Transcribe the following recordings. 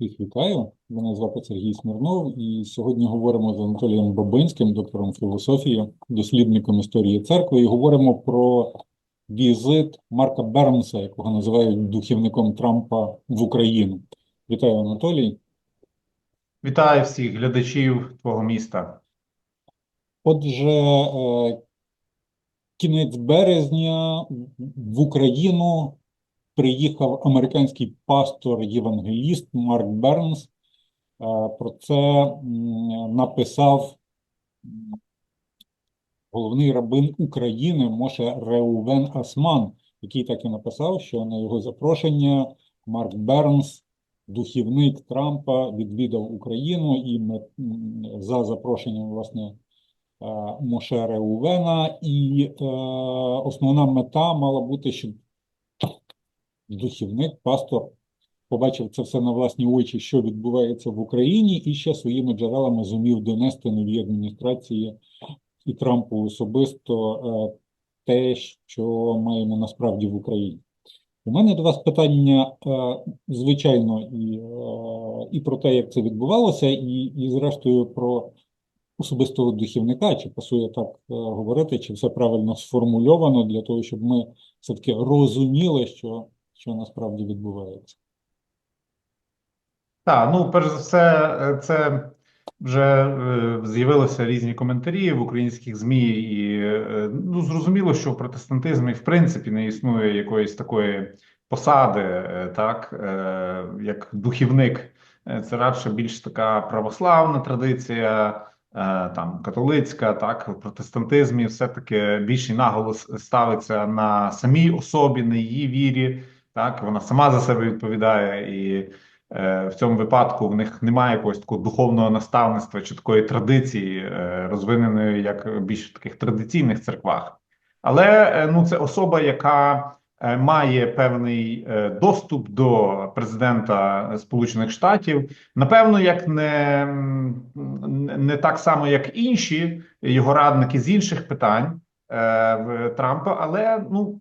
Всіх вітаю. Мене звати Сергій Смірнов, і сьогодні говоримо з Анатолієм Бабинським, доктором філософії, дослідником історії церкви, і говоримо про візит Марка Бернса, якого називають духівником Трампа в Україну. Вітаю, Анатолій. Вітаю всіх глядачів твого міста. Отже, е, кінець березня в Україну приїхав американський пастор-євангеліст Марк Бернс. Е, Про це написав головний рабин України Моше Реувен Асман, який так і написав, що на його запрошення Марк Бернс, духівник Трампа, відвідав Україну і за запрошенням, власне, е, Моше Реувена, і е, основна мета мала бути, щоб духівник, пастор побачив це все на власні очі, що відбувається в Україні, і ще своїми джерелами зумів донести новій адміністрації і Трампу особисто е, те, що маємо насправді в Україні. У мене до вас питання, е, звичайно, і, е, і про те, як це відбувалося, і, і зрештою про особистого духівника, чи пасує так говорити, чи все правильно сформульовано для того, щоб ми все-таки розуміли, що, що насправді відбувається. Так, ну, перш за все, це вже е, з'явилися різні коментарі в українських ЗМІ, і е, ну, зрозуміло, що в протестантизмі в принципі не існує якоїсь такої посади, е, так, е, як духівник. Е, Це радше більш така православна традиція, е, там католицька, так, в протестантизмі все-таки більший наголос ставиться на самій особі, на її вірі. Так, вона сама за себе відповідає, і е, в цьому випадку в них немає якогось такого духовного наставництва чи такої традиції, е, розвиненої як більш таких традиційних церквах. Але е, ну, це особа, яка е, має певний е, доступ до президента Сполучених Штатів. Напевно, як не, не так само, як інші його радники з інших питань е, в Трампа, але ну.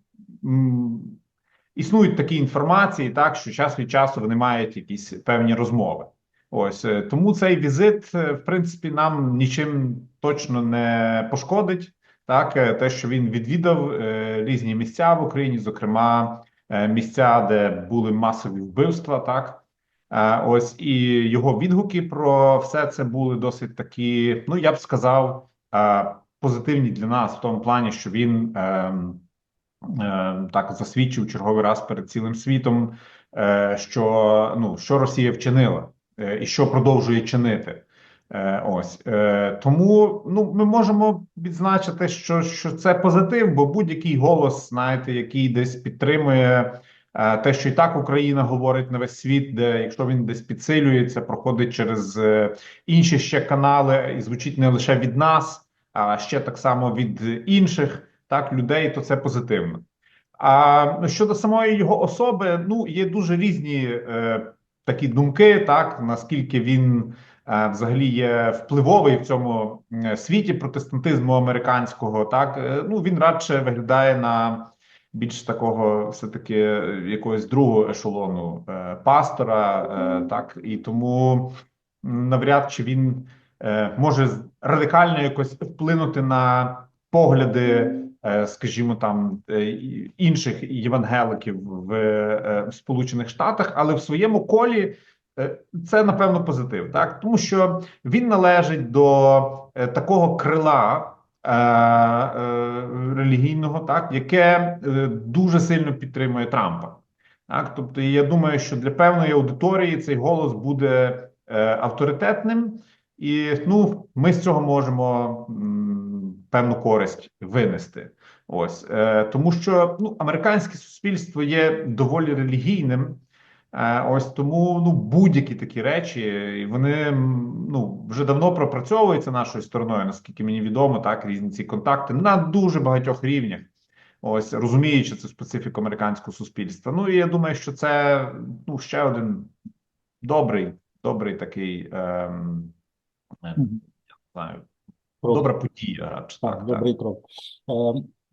Існують такі інформації, так що час від часу вони мають якісь певні розмови. Ось е, тому цей візит, е, в принципі, нам нічим точно не пошкодить. Так, е, те, що він відвідав е, різні місця в Україні, зокрема е, місця, де були масові вбивства, так Е, ось і його відгуки про все це були досить такі, ну я б сказав, е, позитивні для нас в тому плані, що він. е, так засвідчив черговий раз перед цілим світом, е, що ну що Росія вчинила е, і що продовжує чинити. Е, Ось е, тому ну ми можемо відзначити, що, що це позитив, бо будь-який голос, знаєте, який десь підтримує. е, Те, що і так Україна говорить на весь світ, де якщо він десь підсилюється, проходить через е, інші ще канали і звучить не лише від нас, а ще так само від інших так людей, то це позитивно. А щодо самої його особи, ну є дуже різні е, такі думки, так наскільки він е, взагалі є впливовий в цьому е, світі протестантизму американського. Так Е, ну він радше виглядає на більш такого, все таки якогось другого ешелону е, пастора, е, так і тому навряд чи він е, може радикально якось вплинути на погляди е, скажімо, там е, інших євангеликів в е, Сполучених Штатах, але в своєму колі е, це напевно позитив, так тому що він належить до е, такого крила. е, е, Релігійного, так яке е, дуже сильно підтримує Трампа, так тобто, я думаю, що для певної аудиторії цей голос буде е, авторитетним, і ну ми з цього можемо м, певну користь винести. Ось е, тому, що ну американське суспільство є доволі релігійним. Е, ось тому ну будь-які такі речі, і вони ну вже давно пропрацьовуються нашою стороною, наскільки мені відомо, так різні ці контакти на дуже багатьох рівнях. Ось розуміючи цю специфіку американського суспільства. Ну і я думаю, що це ну ще один добрий, добрий такий ем, е, Мгм. знаю, добра подія, Так, так, так. добрий крок.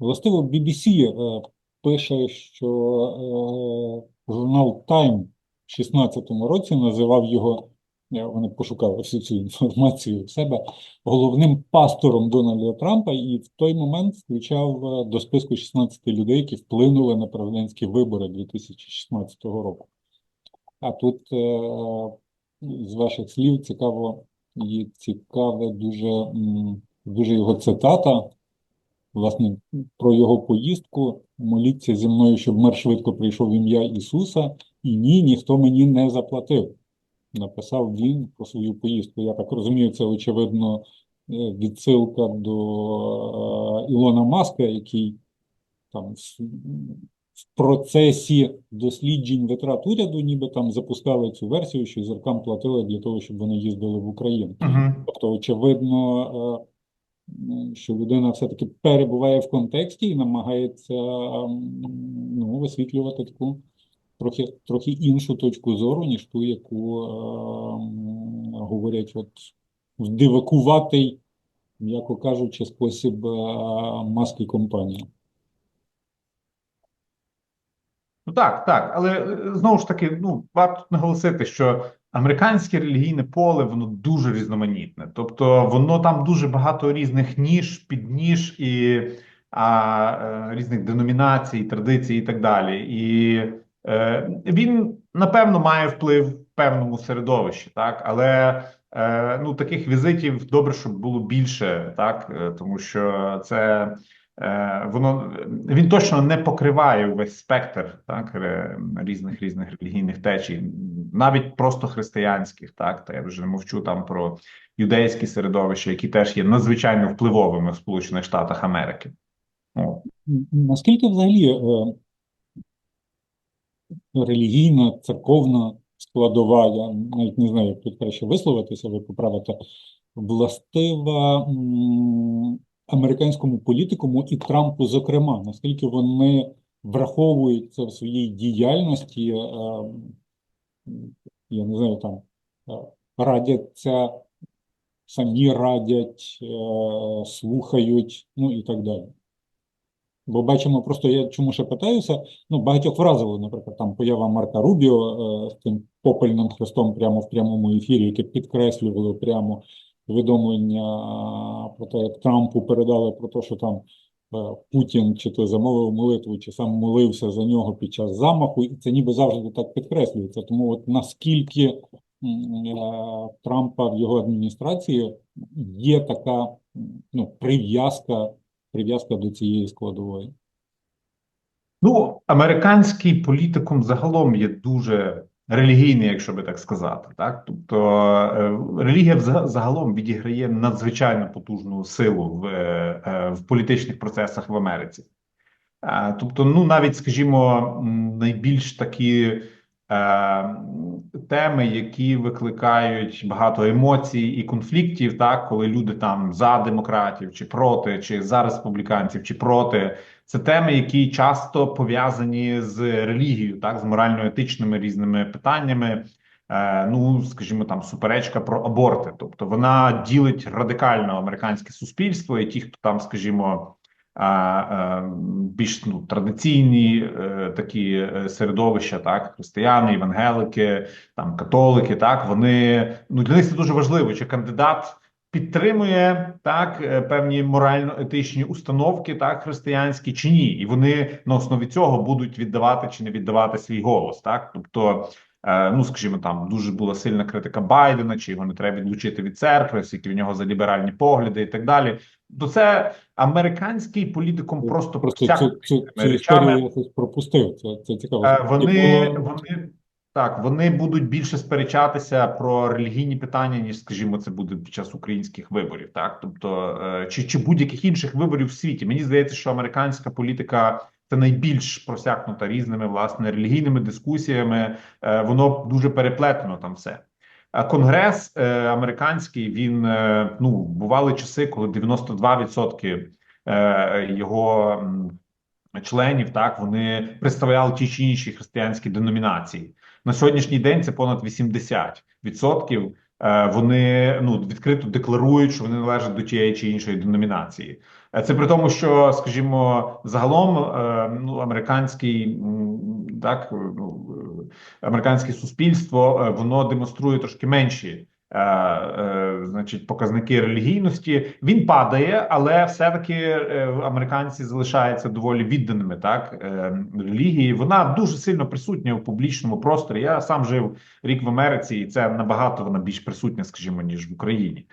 Е, Властиво, BBC е, пише, що е, журнал Time 16-му році називав його, я- вони пошукали всю цю інформацію в себе, головним пастором Дональда Трампа, і в той момент включав е, до списку 16 людей, які вплинули на президентські вибори 2016 року. А тут е, з ваших слів цікаво, і цікаве дуже, дуже його цитата, власне, про його поїздку. Моліться зі мною, щоб мир швидко прийшов в ім'я Ісуса, і ні, ніхто мені не заплатив. Написав він про свою поїздку. Я так розумію, це очевидно е, відсилка до е, Ілона Маска, який там в, процесі досліджень витрат уряду, ніби там запускали цю версію, що зіркам платили для того, щоб вони їздили в Україну. Угу. Тобто, очевидно, е, що людина все-таки перебуває в контексті і намагається ну, висвітлювати таку трохи, трохи іншу точку зору, ніж ту, яку е, говорять от в м'яко кажучи, спосіб е, маски компанії. Ну так, так, але е, знову ж таки, ну варто наголосити, що американське релігійне поле воно дуже різноманітне, тобто воно там дуже багато різних ніж, підніж і а, е, різних деномінацій, традицій і так далі. І е, він напевно має вплив в певному середовищі, так але е, ну таких візитів добре, щоб було більше, так е, тому що це. Е, Воно він точно не покриває увесь спектр так різних різних релігійних течій, навіть просто християнських, так та я вже не мовчу там про юдейські середовища, які теж є надзвичайно впливовими в Сполучених Штатах Америки. О. Наскільки взагалі е, релігійна, церковна складова, я навіть не знаю, як тут краще висловитися, ви поправите, властива м, американському політикуму і Трампу, зокрема, наскільки вони враховують це в своїй діяльності, е, я не знаю, там е, радяться, самі радять, е, слухають, ну і так далі. Бо бачимо, просто я чому ще питаюся, ну, багатьох вразило, наприклад, там поява Марка Рубіо з тим попельним хрестом прямо в прямому ефірі, яке підкреслювало прямо повідомлення про те, як Трампу передали про те, що там е, Путін чи то замовив молитву, чи сам молився за нього під час замаху, і це ніби завжди так підкреслюється. Тому от наскільки е, Трампа в його адміністрації є така ну, прив'язка прив'язка до цієї складової. Ну, американський політикум загалом є дуже релігійний, якщо би так сказати. Так, тобто е, релігія загалом відіграє надзвичайно потужну силу в, е, е, в політичних процесах в Америці. Тобто, ну навіть, скажімо, найбільш такі е, теми, які викликають багато емоцій і конфліктів, так коли люди там за демократів чи проти, чи за республіканців, чи проти, це теми, які часто пов'язані з релігією, так з морально-етичними різними питаннями. Е, ну, скажімо, там суперечка про аборти, тобто вона ділить радикально американське суспільство, і ті, хто там, скажімо, а, а, більш ну, традиційні е, такі е, середовища, так, християни, євангелики, там католики, так, вони ну для них це дуже важливо, чи кандидат підтримує так е, певні морально-етичні установки, так християнські чи ні, і вони на основі цього будуть віддавати чи не віддавати свій голос, так, тобто. е, Ну, скажімо, там дуже була сильна критика Байдена, чи його не треба відлучити від церкви, оскільки в нього за ліберальні погляди і так далі. То це американський політикум просто Просто цю, цю, цю історію я пропустив. Це, це цікаво. Е, Вони, вони так, вони будуть більше сперечатися про релігійні питання, ніж, скажімо, це буде під час українських виборів. Так, тобто, е, чи, чи будь-яких інших виборів в світі. Мені здається, що американська політика це найбільш просякнута різними власне релігійними дискусіями. Е, Воно дуже переплетено там все. Конгрес е, американський він ну бували часи, коли 92% е, його членів так вони представляли ті чи інші християнські деномінації. На сьогоднішній день це понад 80%. Е, Вони ну відкрито декларують, що вони належать до тієї чи іншої деномінації. Е, Це при тому, що, скажімо, загалом е, ну американський так ну американське суспільство воно демонструє трошки менші. Е, е, Значить, показники релігійності він падає, але все-таки е, американці залишаються доволі відданими так релігії. Вона дуже сильно присутня в публічному просторі. Я сам жив рік в Америці, і це набагато вона більш присутня, скажімо, ніж в Україні.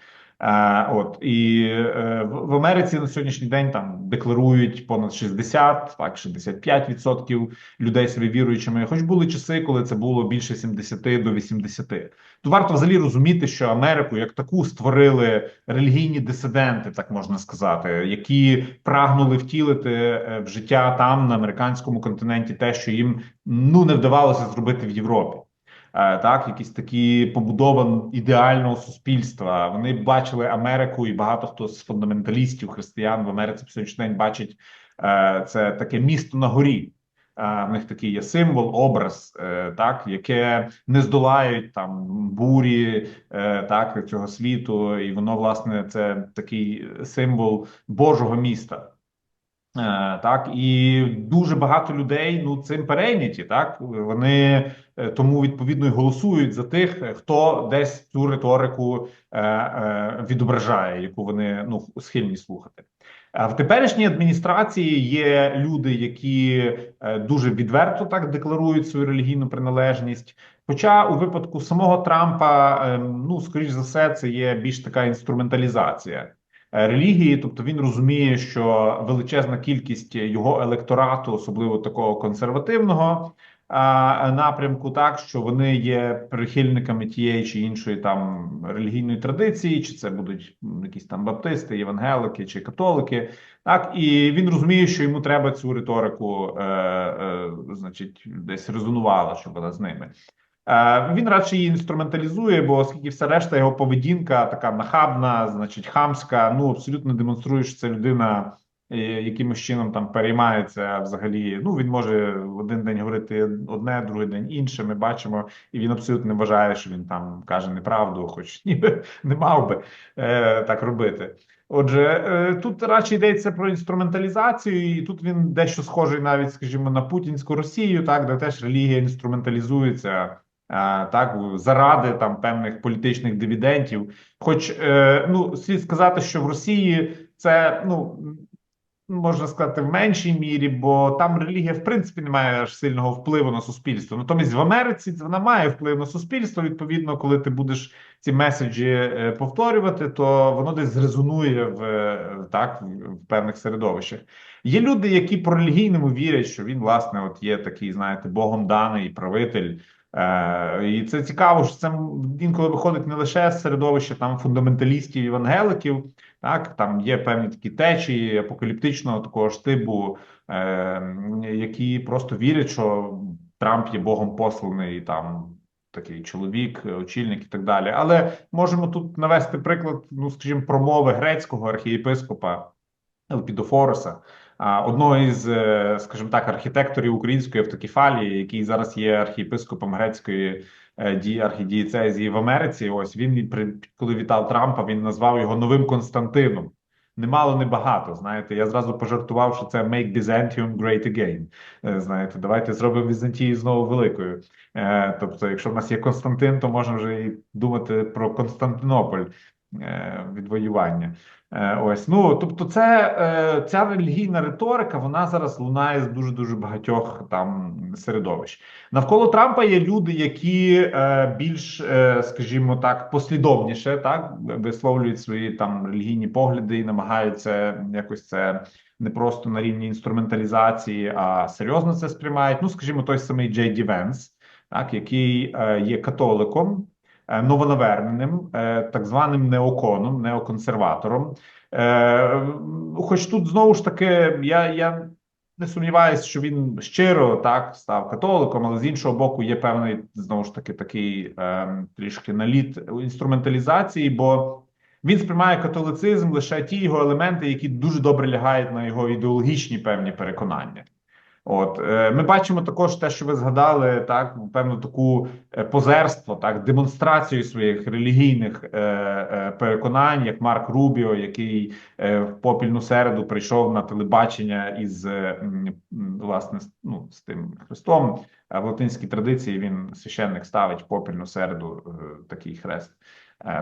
От і е, в в Америці на сьогоднішній день там декларують понад 60, так 65% людей себе віруючими. Хоч були часи, коли це було більше 70 до 80. То варто взагалі розуміти, що Америку як таку створили релігійні дисиденти, так можна сказати, які прагнули втілити е, в життя там на американському континенті те, що їм ну не вдавалося зробити в Європі. Е, Так, якісь такі побудова ідеального суспільства. Вони бачили Америку, і багато хто з фундаменталістів християн в Америці по сьогоднішній день бачить е, це таке місто на горі. Е, В них такий є символ, образ, так яке не здолають там бурі так цього світу, і воно власне це такий символ Божого міста. Е, Так і дуже багато людей ну цим перейняті. Так вони е, тому відповідно і голосують за тих, хто десь цю риторику е, відображає, яку вони ну схильні слухати. А в теперішній адміністрації є люди, які дуже відверто так декларують свою релігійну приналежність. Хоча у випадку самого Трампа, е, ну скоріш за все, це є більш така інструменталізація релігії, тобто він розуміє, що величезна кількість його електорату, особливо такого консервативного напрямку, так що вони є прихильниками тієї чи іншої там релігійної традиції, чи це будуть якісь там баптисти, євангелики чи католики. Так і він розуміє, що йому треба цю риторику, е, е, значить, десь резонувала, щоб вона з ними. Е, Він радше її інструменталізує, бо оскільки вся решта його поведінка така нахабна, значить, хамська, ну абсолютно демонструє, що це людина е, якимось чином там переймається взагалі. Ну він може в один день говорити одне, другий день інше. Ми бачимо, і він абсолютно не вважає, що він там каже неправду, хоч ніби не мав би е, так робити. Отже, е, тут радше йдеться про інструменталізацію, і тут він дещо схожий навіть, скажімо, на путінську Росію, так де теж релігія інструменталізується. Так, заради там певних політичних дивідендів. Хоч е, ну слід сказати, що в Росії це ну можна сказати в меншій мірі, бо там релігія в принципі не має аж сильного впливу на суспільство. Натомість в Америці вона має вплив на суспільство. Відповідно, коли ти будеш ці меседжі е, повторювати, то воно десь зрезонує в е, так в певних середовищах. Є люди, які по релігійному вірять, що він власне от є такий, знаєте, богом даний правитель. Е, і це цікаво, що це інколи виходить не лише з середовища там фундаменталістів, євангеликів, так там є певні такі течії апокаліптичного такого ж типу, е, які просто вірять, що Трамп є богом посланий там. Такий чоловік, очільник і так далі. Але можемо тут навести приклад, ну скажімо, промови грецького архієпископа Елпідофороса, а, одного із, е, скажімо так, архітекторів української автокефалії, який зараз є архієпископом грецької е, ді архідієцезії в Америці. Ось він коли вітав Трампа, він назвав його новим Константином. Немало, не багато. Знаєте, я зразу пожартував, що це make Byzantium great again. Е, Знаєте, давайте зробимо Візантію знову великою. Тобто, якщо в нас є Константин, то можна вже і думати про Константинополь відвоювання. Е, Ось ну тобто, це е, ця релігійна риторика, вона зараз лунає з дуже дуже багатьох там середовищ. Навколо Трампа є люди, які е, більш, е, скажімо так, послідовніше так висловлюють свої там релігійні погляди і намагаються якось це не просто на рівні інструменталізації, а серйозно це сприймають. Ну, скажімо, той самий Джей Ді Венс, так який е, є католиком е, новонаверненим, е, так званим неоконом, неоконсерватором. Е, Хоч тут знову ж таки, я, я не сумніваюся, що він щиро так став католиком, але з іншого боку, є певний знову ж таки такий е, трішки наліт інструменталізації, бо він сприймає католицизм лише ті його елементи, які дуже добре лягають на його ідеологічні певні переконання. От е, ми бачимо також те, що ви згадали, так певну таку е, позерство, так демонстрацію своїх релігійних е, переконань, як Марк Рубіо, який в попільну середу прийшов на телебачення із власне ну, з тим Христом. А в латинській традиції він священник ставить попільну середу такий хрест.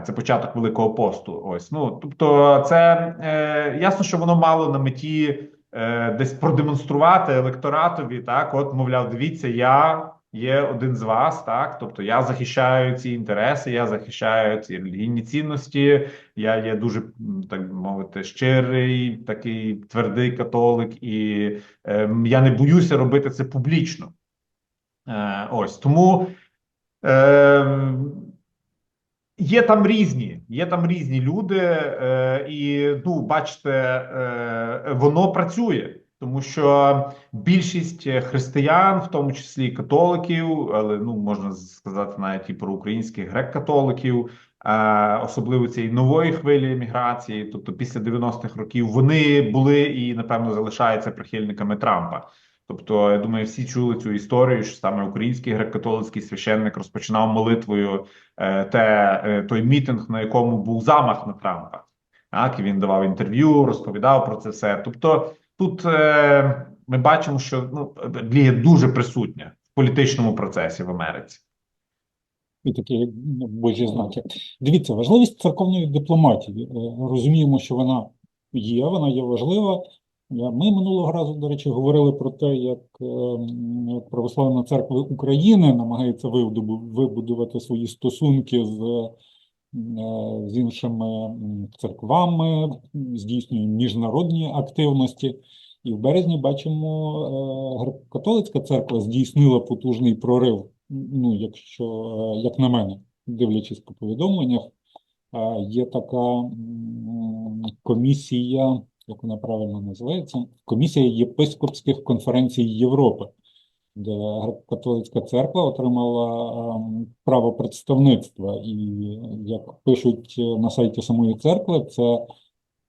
Це початок Великого посту. Ось ну тобто, це е, ясно, що воно мало на меті е, десь продемонструвати електоратові. Так, от мовляв, дивіться, я є один з вас. Так, тобто я захищаю ці інтереси, я захищаю ці релігійні цінності. Я є дуже так мовити щирий, такий твердий католик, і е, я не боюся робити це публічно. Е, ось тому. Е, Є там різні, є там різні люди, е, і ну, бачите, е, воно працює, тому що більшість християн, в тому числі католиків, але ну можна сказати навіть і про українських грек-католиків, е, особливо цієї нової хвилі еміграції, тобто після 90-х років, вони були і напевно залишаються прихильниками Трампа. Тобто, я думаю, всі чули цю історію, що саме український греко-католицький священник розпочинав молитвою е, те, е, той мітинг, на якому був замах на Трампа. Так, і він давав інтерв'ю, розповідав про це все. Тобто, тут е, ми бачимо, що ну, релігія дуже присутня в політичному процесі в Америці. І такі ну, божі знаки. Дивіться, важливість церковної дипломатії. Е, Розуміємо, що вона є, вона є важлива. Ми минулого разу, до речі, говорили про те, як е, Православна церква України намагається вибуду- вибудувати свої стосунки з, е, з іншими церквами, здійснює міжнародні активності. І в березні бачимо, е, греко-католицька церква здійснила потужний прорив. Ну, якщо, як на мене, дивлячись по повідомленнях, є така комісія, як вона правильно називається, комісія єпископських конференцій Європи, де греко-католицька церква отримала ем, право представництва. І як пишуть е, на сайті самої церкви, це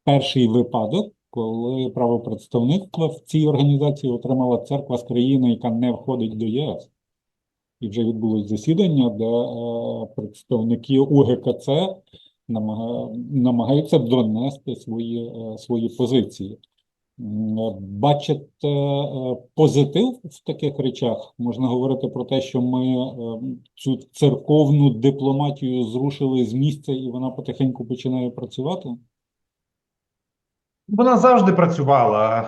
перший випадок, коли право представництва в цій організації отримала церква з країни, яка не входить до ЄС. І вже відбулось засідання, де е, представники УГКЦ намагаються донести свої, е, свої позиції. Е, Бачите е, позитив в таких речах? Можна говорити про те, що ми цю церковну дипломатію зрушили з місця, і вона потихеньку починає працювати? Вона завжди працювала.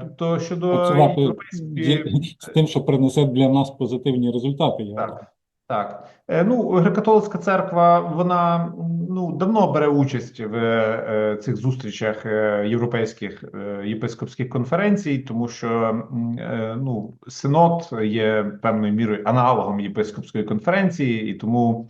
Тобто щодо Працювати європейської з тим, що принесе для нас позитивні результати. Так, так. Е, Ну, греко-католицька церква, вона ну давно бере участь в е, цих зустрічах е, європейських е, єпископських конференцій, тому що е, ну синод є певною мірою аналогом єпископської конференції, і тому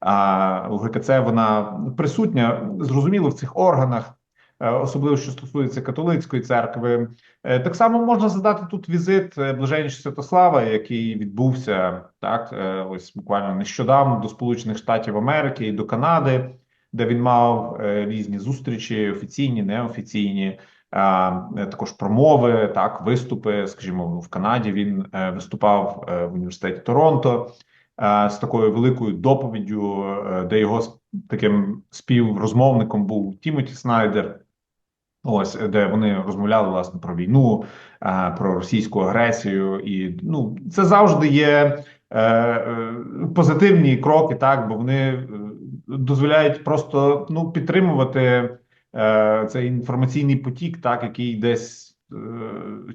а, у ГКЦ вона присутня зрозуміло в цих органах. Е, Особливо що стосується католицької церкви, Е, Так само можна задати тут візит е, блаженнішого Святослава, який відбувся так, ось буквально нещодавно до Сполучених Штатів Америки і до Канади, де він мав різні зустрічі, офіційні, неофіційні, також промови, так, виступи. Скажімо, ну, в Канаді він виступав в університеті Торонто з такою великою доповіддю, де його таким співрозмовником був Тімоті Снайдер. Ось де вони розмовляли власне про війну, про російську агресію, і ну це завжди є е, е, позитивні кроки, так бо вони е, дозволяють просто ну підтримувати цей інформаційний потік, так який десь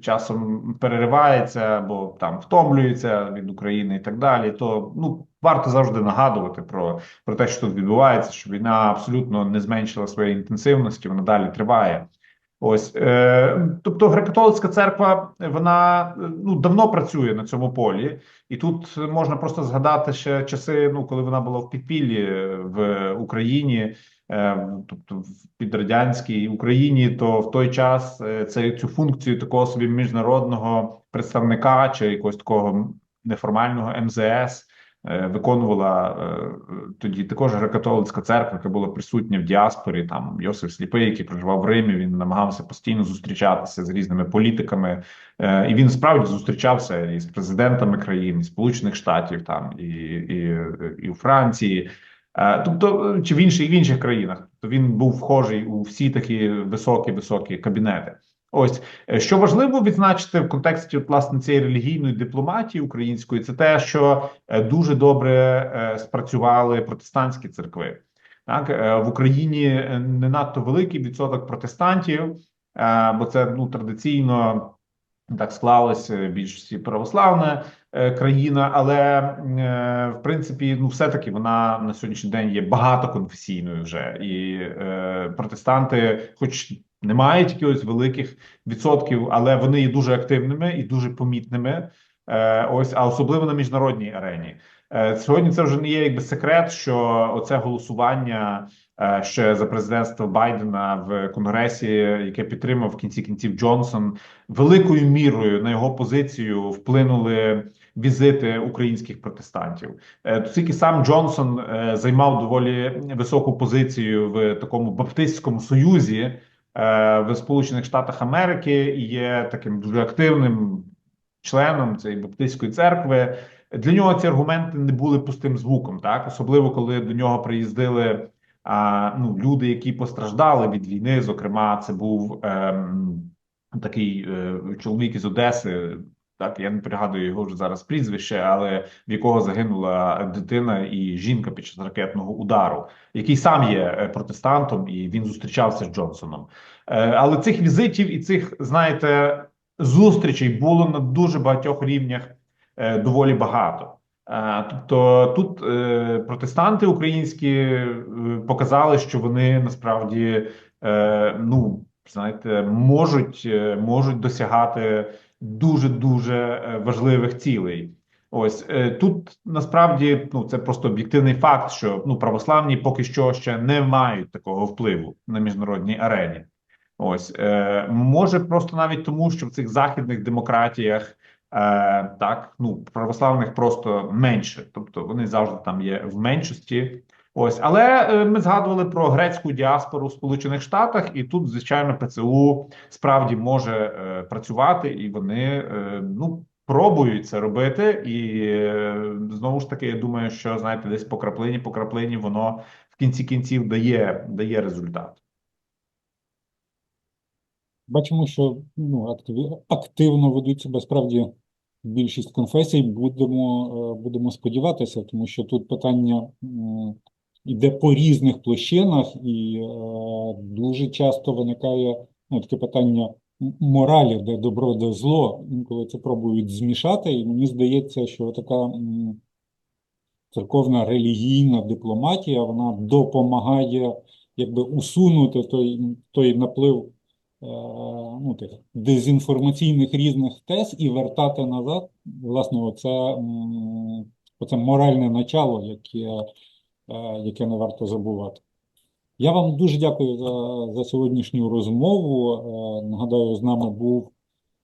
часом переривається або там втомлюється від України і так далі. То ну варто завжди нагадувати про, про те, що тут відбувається, що війна абсолютно не зменшила своєї інтенсивності, вона далі триває. Ось, е, тобто, греко-католицька церква вона е, ну давно працює на цьому полі, і тут можна просто згадати ще часи, ну коли вона була в підпіллі е, в Україні, е, тобто в підрадянській Україні, то в той час е, це цю функцію такого собі міжнародного представника чи якогось такого неформального МЗС виконувала е, тоді також греко-католицька церква, яка була присутня в діаспорі. Там Йосиф Сліпий, який проживав в Римі. Він намагався постійно зустрічатися з різними політиками, Е, і він справді зустрічався із президентами країн, і Сполучених Штатів, там і, і, і у Франції. Е, Тобто, чи в інших в інших країнах, то він був вхожий у всі такі високі високі кабінети. Ось е, що важливо відзначити в контексті от, власне цієї релігійної дипломатії української, це те, що е, дуже добре е, спрацювали протестантські церкви. Так в Україні не надто великий відсоток протестантів, бо це ну традиційно так склалося більшості православна країна, але в принципі, ну все таки вона на сьогоднішній день є багатоконфесійною вже, і протестанти, хоч не мають якихось великих відсотків, але вони є дуже активними і дуже помітними. Е, ось, а особливо на міжнародній арені. Е, сьогодні це вже не є якби секрет, що оце голосування е, ще за президентства Байдена в Конгресі, яке підтримав в кінці кінців Джонсон, великою мірою на його позицію вплинули візити українських протестантів. Оскільки сам Джонсон займав доволі високу позицію в такому баптистському союзі в Сполучених Штатах Америки і є таким дуже активним членом цієї баптистської церкви. Для нього ці аргументи не були пустим звуком, так особливо коли до нього приїздили а, ну, люди, які постраждали від війни. Зокрема, це був ем, такий е, чоловік із Одеси. Так, я не пригадую його вже зараз прізвище, але в якого загинула дитина і жінка під час ракетного удару, який сам є е, протестантом, і він зустрічався з Джонсоном. Е, але цих візитів і цих, знаєте, зустрічей було на дуже багатьох рівнях е, доволі багато. Тобто тут протестанти українські показали, що вони насправді ну знаєте, можуть, можуть досягати дуже дуже важливих цілей. Ось е, тут насправді ну це просто об'єктивний факт, що ну православні поки що ще не мають такого впливу на міжнародній арені. Ось е, може просто навіть тому, що в цих західних демократіях е, так ну православних просто менше, тобто вони завжди там є в меншості. Ось, але е, ми згадували про грецьку діаспору в Сполучених Штатах, і тут, звичайно, ПЦУ справді може е, працювати, і вони е, ну пробують це робити. І знову ж таки, я думаю, що знаєте, десь по краплині, по краплині воно в кінці кінців дає, дає результат. Бачимо, що ну, активно ведуть себе справді більшість конфесій. Будемо, будемо сподіватися, тому що тут питання йде по різних площинах, і е, дуже часто виникає ну, таке питання моралі, де добро, де зло. Інколи це пробують змішати, і мені здається, що така церковна релігійна дипломатія вона допомагає якби усунути той, той наплив е, ну, тих дезінформаційних різних тез і вертати назад, власне, оце, оце моральне начало, яке, яке не варто забувати. Я вам дуже дякую за, за сьогоднішню розмову. Е, Нагадаю, з нами був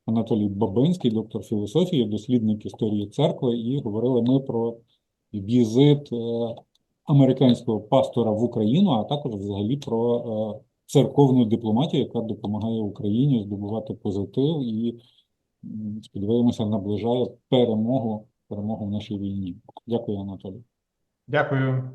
Анатолій Бабинський, доктор філософії, дослідник історії церкви, і говорили ми про візит е, американського пастора в Україну, а також взагалі про е, церковну дипломатію, яка допомагає Україні здобувати позитив і, сподіваємося, наближає перемогу, перемогу в нашій війні. Дякую, Анатолій. Дякую.